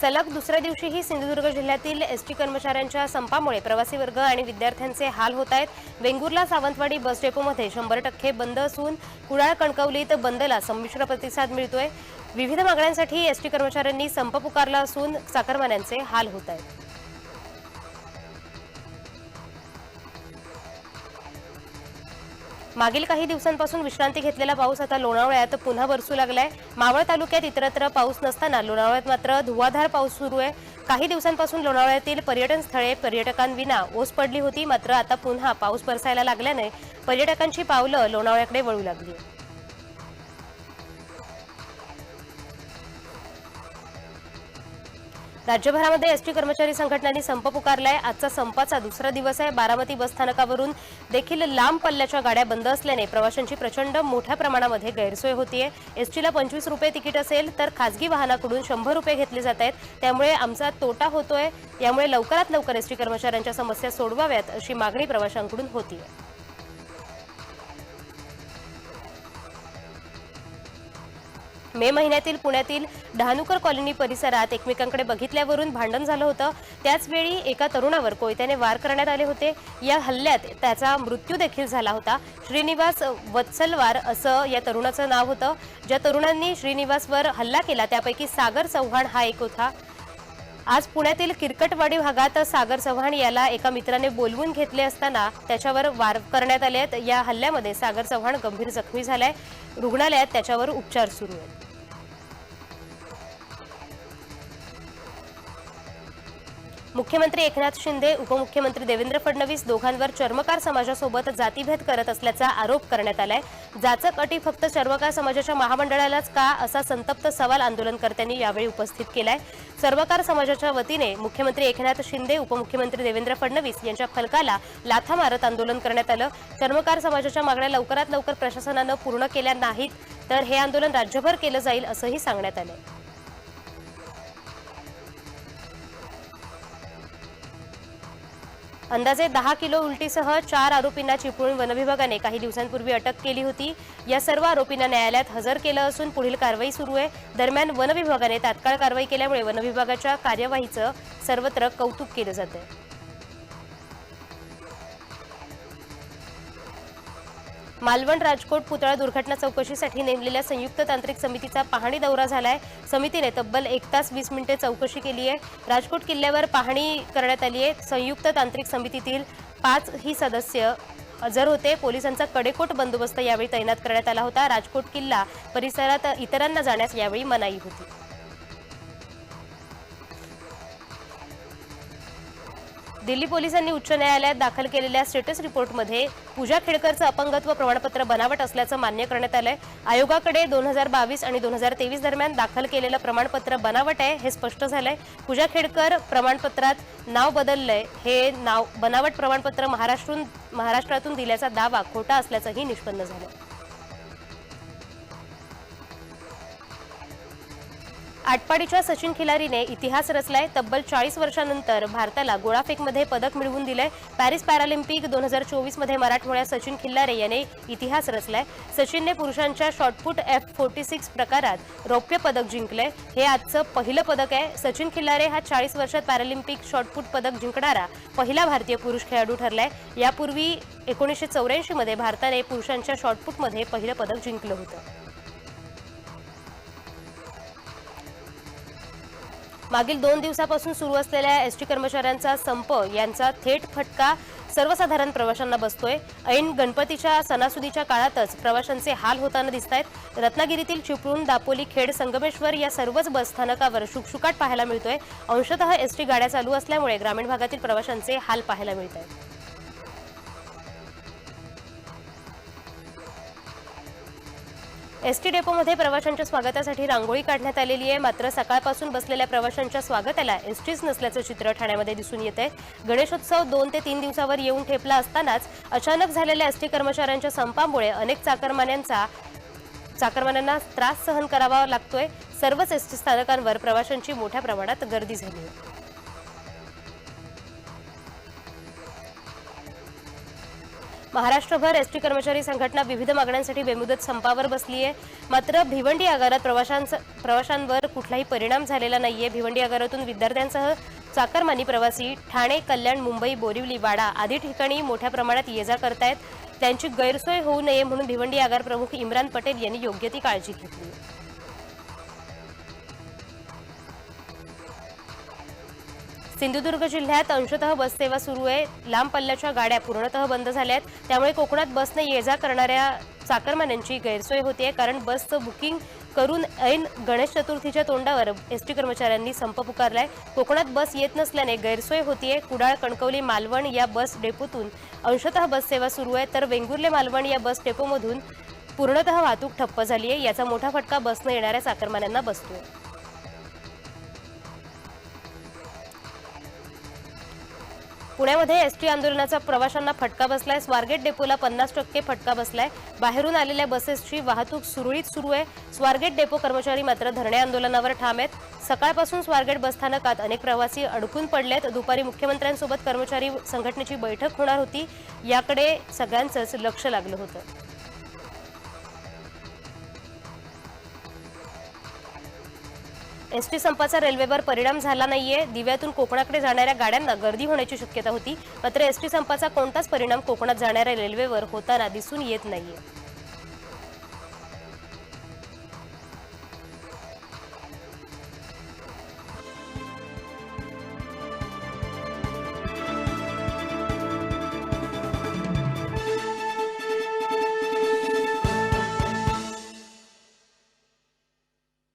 सलग दुसऱ्या दिवशीही सिंधुदुर्ग जिल्ह्यातील एसटी कर्मचाऱ्यांच्या संपामुळे प्रवासी वर्ग आणि विद्यार्थ्यांचे हाल होत आहेत. वेंगुर्ला सावंतवाडी बस डेपोमध्ये शंभर टक्के बंद असून कुडाळ कणकवलीत बंदला संमिश्र प्रतिसाद मिळतोय. विविध मागण्यांसाठी एसटी कर्मचाऱ्यांनी संप पुकारला असून चाकरमान्यांचे हाल होत आहेत. मागील काही दिवसांपासून विश्रांती घेतलेला पाऊस आता लोणावळ्यात पुन्हा बरसू लागलाय. मावळ तालुक्यात इतरत्र पाऊस नसताना लोणावळ्यात मात्र धुवाधार पाऊस सुरू आहे. काही दिवसांपासून लोणावळ्यातील पर्यटन स्थळे पर्यटकांविना ओस पडली होती. मात्र आता पुन्हा पाऊस बरसायला लागल्याने पर्यटकांची पावलं लोणावळ्याकडे वळू लागली. राज्यभरामध्ये एसटी कर्मचारी संघटनांनी संप पुकारलाय. आजचा संपाचा दुसरा दिवस आहे. बारामती बसस्थानकावरून देखील लांब पल्ल्याच्या गाड्या बंद असल्याने प्रवाशांची प्रचंड मोठ्या प्रमाणामध्ये गैरसोय होतीये. एसटीला पंचवीस रुपये तिकीट असेल तर खासगी वाहनाकडून शंभर रुपये घेतले जात आहेत. त्यामुळे आमचा तोटा होतोय. यामुळे लवकरात लवकर एसटी कर्मचाऱ्यांच्या समस्या सोडवाव्यात अशी मागणी प्रवाशांकडून होतीये. मे महिन्यातील पुण्यातील डहाणूकर कॉलनी परिसरात एकमेकांकडे बघितल्यावरून भांडण झालं होतं. त्याचवेळी एका तरुणावर कोयत्याने वार करण्यात आले होते. या हल्ल्यात त्याचा मृत्यू देखील झाला होता. श्रीनिवास वत्सलवार असं या तरुणाचं नाव होतं. ज्या तरुणांनी श्रीनिवासवर हल्ला केला त्यापैकी सागर चव्हाण हा एक होता. आज पुण्यातील किरकटवाडी भागात सागर चव्हाण याला एका मित्राने बोलवून घेतले असताना त्याच्यावर वार करण्यात आले आहेत. या हल्ल्यामध्ये सागर चव्हाण गंभीर जखमी झालाय. रुग्णालयात त्याच्यावर उपचार सुरू आहेत. मुख्यमंत्री एकनाथ शिंदे उपमुख्यमंत्री देवेंद्र फडणवीस दोघांवर चर्मकार समाजासोबत जातीभेद करत असल्याचा आरोप करण्यात आलाय. जाचक अटी फक्त चर्मकार समाजाच्या महामंडळालाच का असा संतप्त सवाल आंदोलनकर्त्यांनी यावेळी उपस्थित केलाय. सर्वकार समाजाच्या वतीने मुख्यमंत्री एकनाथ शिंदे उपमुख्यमंत्री देवेंद्र फडणवीस यांच्या फलकाला लाथा मारत आंदोलन करण्यात आलं. चर्मकार समाजाच्या मागण्या लवकरात लवकर प्रशासनानं पूर्ण केल्या नाहीत तर हे आंदोलन राज्यभर केलं जाईल असंही सांगण्यात आलं अंदाजे दहा किलो उलटीसह चार आरोपींना चिपळूण वनविभागाने काही दिवसांपूर्वी अटक केली होती. या सर्व आरोपींना न्यायालयात हजर केलं असून पुढील कारवाई सुरू आहे. दरम्यान वनविभागाने तात्काळ कारवाई केल्यामुळे वनविभागाच्या कार्यवाहीचं सर्वत्र कौतुक केलं जात मालवण राजकोट पुतळा दुर्घटना चौकशीसाठी नेमलेल्या संयुक्त तांत्रिक समितीचा पाहणी दौरा झालाय. समितीने तब्बल एक तास वीस मिनिटे चौकशी केली आहे. राजकोट किल्ल्यावर पाहणी करण्यात आली आहे. संयुक्त तांत्रिक समितीतील पाच ही सदस्य हजर होते. पोलिसांचा कडेकोट बंदोबस्त यावेळी तैनात करण्यात आला होता. राजकोट किल्ला परिसरात इतरांना जाण्यास यावेळी मनाई होती. दिल्ली पोलिसांनी उच्च न्यायालयात दाखल केलेल्या स्टेटस रिपोर्टमध्ये पूजा खेडकरचं अपंगत्व प्रमाणपत्र बनावट असल्याचं मान्य करण्यात आलंय. आयोगाकडे दोन हजार बावीस आणि दोन हजार तेवीस दरम्यान दाखल केलेलं प्रमाणपत्र बनावट आहे हे स्पष्ट झालंय. पूजा खेडकर प्रमाणपत्रात नाव बदललंय हे नाव बनावट प्रमाणपत्र महाराष्ट्रातून महाराष्ट्रातून दिल्याचा दावा खोटा असल्याचंही निष्पन्न झालं आटपाडीच्या सचिन खिलारीने इतिहास रचलाय. तब्बल चाळीस वर्षानंतर भारताला गोळाफेकमध्ये पदक मिळवून दिलंय. पॅरिस पॅरालिम्पिक दोन हजार चोवीसमध्ये मराठमोळ्या सचिन खिल्लारे याने इतिहास रचलाय. सचिनने पुरुषांच्या शॉटपुट एफ फोर्टी सिक्स प्रकारात रौप्य पदक जिंकलंय. हे आजचं पहिलं पदक आहे. सचिन खिल्लारे हा चाळीस वर्षात पॅरालिम्पिक शॉटपुट पदक जिंकणारा पहिला भारतीय पुरुष खेळाडू ठरलाय. यापूर्वी एकोणीसशे चौऱ्याऐंशी मध्ये भारताने पुरुषांच्या शॉटपुटमध्ये पहिलं पदक जिंकलं होतं. मागील दोन दिवसापासून सुरू असलेल्या एस टी कर्मचाऱ्यांचा संप यांचा थेट फटका सर्वसाधारण प्रवाशांना बसतोय. ऐन गणपतीच्या सणासुदीच्या काळातच प्रवाशांचे हाल होताना दिसत आहेत रत्नागिरीतील चिपळूण दापोली खेड संगमेश्वर या सर्वच बस स्थानकावर शुकशुकाट पाहायला मिळतोय. अंशतः एस टी गाड्या चालू असल्यामुळे ग्रामीण भागातील प्रवाशांचे हाल पाहायला मिळत आहेत एस टी डेपोमध्ये प्रवाशांच्या स्वागतासाठी रांगोळी काढण्यात आलेली आहे. मात्र सकाळपासून बसलेल्या प्रवाशांच्या स्वागताला एसटीच नसल्याचं चित्र ठाण्यामध्ये दिसून येत आहे. गणेशोत्सव दोन ते तीन दिवसावर येऊन ठेपला असतानाच अचानक झालेल्या एसटी कर्मचाऱ्यांच्या संपामुळे अनेक चाकरमान्यांचा चाकरमान्यांना त्रास सहन करावा लागतोय. सर्वच एसटी स्थानकांवर प्रवाशांची मोठ्या प्रमाणात गर्दी झाली आहे. महाराष्ट्रभर एसटी कर्मचारी संघटना विविध मागण्यांसाठी बेमुदत संपावर बसली आहे. मात्र भिवंडी आगारात प्रवाशांचा प्रवाशांवर कुठलाही परिणाम झालेला नाहीये. भिवंडी आगारातून विद्यार्थ्यांसह चाकरमानी प्रवासी ठाणे कल्याण मुंबई बोरिवली वाडा आदी ठिकाणी मोठ्या प्रमाणात ये जा करतायत. त्यांची गैरसोय होऊ नये म्हणून भिवंडी आगार प्रमुख इम्रान पटेल यांनी योग्य ती काळजी घेतली. सिंधुदुर्ग जिल्ह्यात अंशतः बससेवा सुरू आहे. लांब पल्ल्याच्या गाड्या पूर्णतः बंद झाल्या आहेत त्यामुळे कोकणात बसने ये जा करणाऱ्या चाकरमान्यांची गैरसोय होते कारण बसचं बुकिंग करून ऐन गणेश चतुर्थीच्या तोंडावर एस टी कर्मचाऱ्यांनी संप पुकारलाय. कोकणात बस येत नसल्याने गैरसोय होतीये. कुडाळ कणकवली मालवण या बस डेपोतून अंशतः बस सेवा सुरू आहे. तर वेंगुर्ले मालवण या बस डेपोमधून पूर्णतः वाहतूक ठप्प झाली आहे याचा मोठा फटका बसनं येणाऱ्या चाकरमान्यांना बसतोय. पुण्यामध्ये एस टी आंदोलनाचा प्रवाशांना फटका बसलाय. स्वारगेट डेपोला पन्नास टक्के फटका बसलाय. बाहेरून आलेल्या बसेसची वाहतूक सुरळीत सुरू आहे. स्वारगेट डेपो कर्मचारी मात्र धरणे आंदोलनावर ठाम आहेत. सकाळपासून स्वारगेट बसस्थानकात अनेक प्रवासी अडकून पडलेत. दुपारी मुख्यमंत्र्यांसोबत कर्मचारी संघटनेची बैठक होणार होती. याकडे सगळ्यांचंच लक्ष लागलं होतं. एसटी संपाचा रेल्वेवर परिणाम झाला नाहीये. दिव्यातून कोकणाकडे जाणाऱ्या गाड्यांना गर्दी होण्याची शक्यता होती. मात्र एसटी संपाचा कोणताच परिणाम कोकणात जाणाऱ्या रेल्वेवर होताना दिसून येत नाहीये.